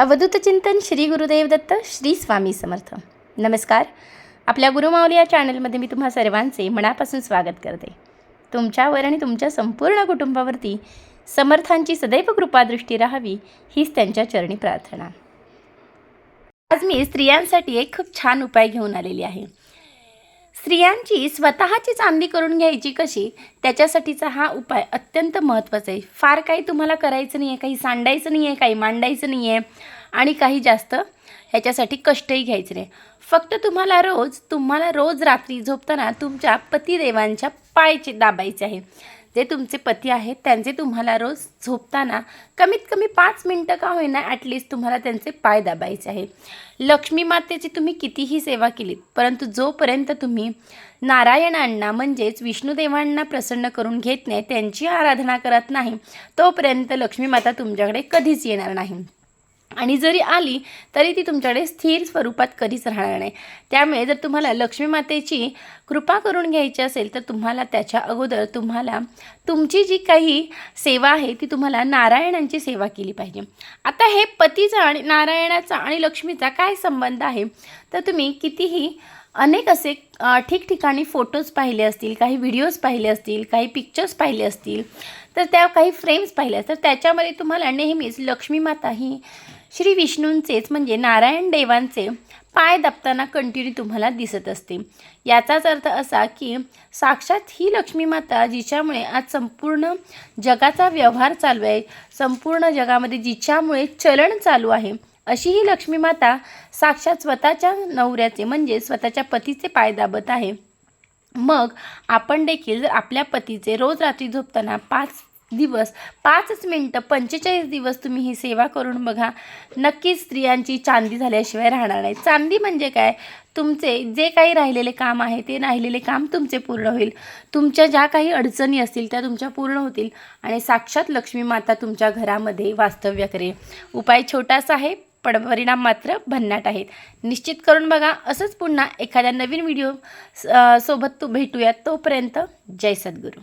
अवधूत चिंतन श्री गुरुदेव दत्त श्री स्वामी समर्थ. नमस्कार. आपल्या गुरुमाऊली या चॅनलमध्ये मी तुम्हा सर्वांचे मनापासून स्वागत करते. तुमच्यावर आणि तुमच्या संपूर्ण कुटुंबावरती समर्थांची सदैव कृपादृष्टी राहावी हीच त्यांच्या चरणी प्रार्थना. आज मी स्त्रियांसाठी एक खूप छान उपाय घेऊन आलेली आहे. स्त्रियांची स्वतःची चांदी करून घ्यायची कशी? त्याच्यासाठीचा हा उपाय अत्यंत महत्त्वाचा आहे. फार काही तुम्हाला करायचं नाही आहे काही सांडायचं नाही आहे काही मांडायचं नाही आहे आणि काही जास्त ह्याच्यासाठी कष्टही घ्यायचे नाही. फक्त तुम्हाला रोज तुम्हाला रोज रात्री झोपताना तुमच्या पतिदेवांच्या पायचे दाबायचे आहे. जे तुमचे पती आहेत त्यांचे तुम्हाला रोज झोपताना कमीत कमी पाच मिनटं का होईना ॲटलिस्ट तुम्हाला त्यांचे पाय दाबायचे आहे लक्ष्मी मातेची तुम्ही कितीही सेवा केलीत परंतु जोपर्यंत तुम्ही नारायणांना म्हणजेच विष्णुदेवांना प्रसन्न करून घेत नाही त्यांची आराधना करत नाही तोपर्यंत लक्ष्मी माता तुमच्याकडे कधीच येणार नाही. आणि जरी आली तरी ती तुमच्याकडे स्थिर स्वरूपात कधीच राहणार नाही. त्यामुळे जर तुम्हाला लक्ष्मी मातेची कृपा करून घ्यायची असेल तर तुम्हाला त्याच्या अगोदर तुम्हाला तुमची जी काही सेवा आहे ती तुम्हाला नारायणांची सेवा केली पाहिजे. आता हे पतीचा आणि नारायणाचा आणि लक्ष्मीचा काय संबंध आहे? तर तुम्ही कितीही अनेक असे ठिकठिकाणी फोटोज पाहिले असतील काही व्हिडिओज पाहिले असतील काही पिक्चर्स पाहिले असतील तर त्या काही फ्रेम्स पाहिल्या तर त्याच्यामध्ये तुम्हाला नेहमीच लक्ष्मी माता ही श्री विष्णूंचेच म्हणजे नारायण देवांचे पाय दाबताना कंटिन्यू तुम्हाला दिसत असते. याचाच अर्थ असा की साक्षात ही लक्ष्मी माता जिच्यामुळे आज संपूर्ण जगाचा व्यवहार चालू आहे संपूर्ण जगामध्ये जिच्यामुळे चलन चालू आहे अशी ही लक्ष्मी माता साक्षात स्वतःच्या नवऱ्याचे म्हणजे स्वतःच्या पतीचे पाय दाबत आहे. मग आपण देखील जर आपल्या पतीचे रोज रात्री झोपताना पाच दिवस पाचच मिनटं पंचेचाळीस दिवस तुम्ही ही सेवा करून बघा. नक्कीच स्त्रियांची चांदी झाल्याशिवाय राहणार नाही. चांदी म्हणजे काय? तुमचे जे काही राहिलेले काम आहे ते राहिलेले काम तुमचे पूर्ण होईल. तुमच्या ज्या काही अडचणी असतील त्या तुमच्या पूर्ण होतील. आणि साक्षात लक्ष्मी माता तुमच्या घरामध्ये वास्तव्य करेल. उपाय छोटासा आहे पण परिणाम मात्र भन्नाट आहेत. निश्चित करून बघा असंच पुन्हा एखाद्या नवीन व्हिडिओ सोबत तू भेटूयात. तोपर्यंत जय सद्गुरू.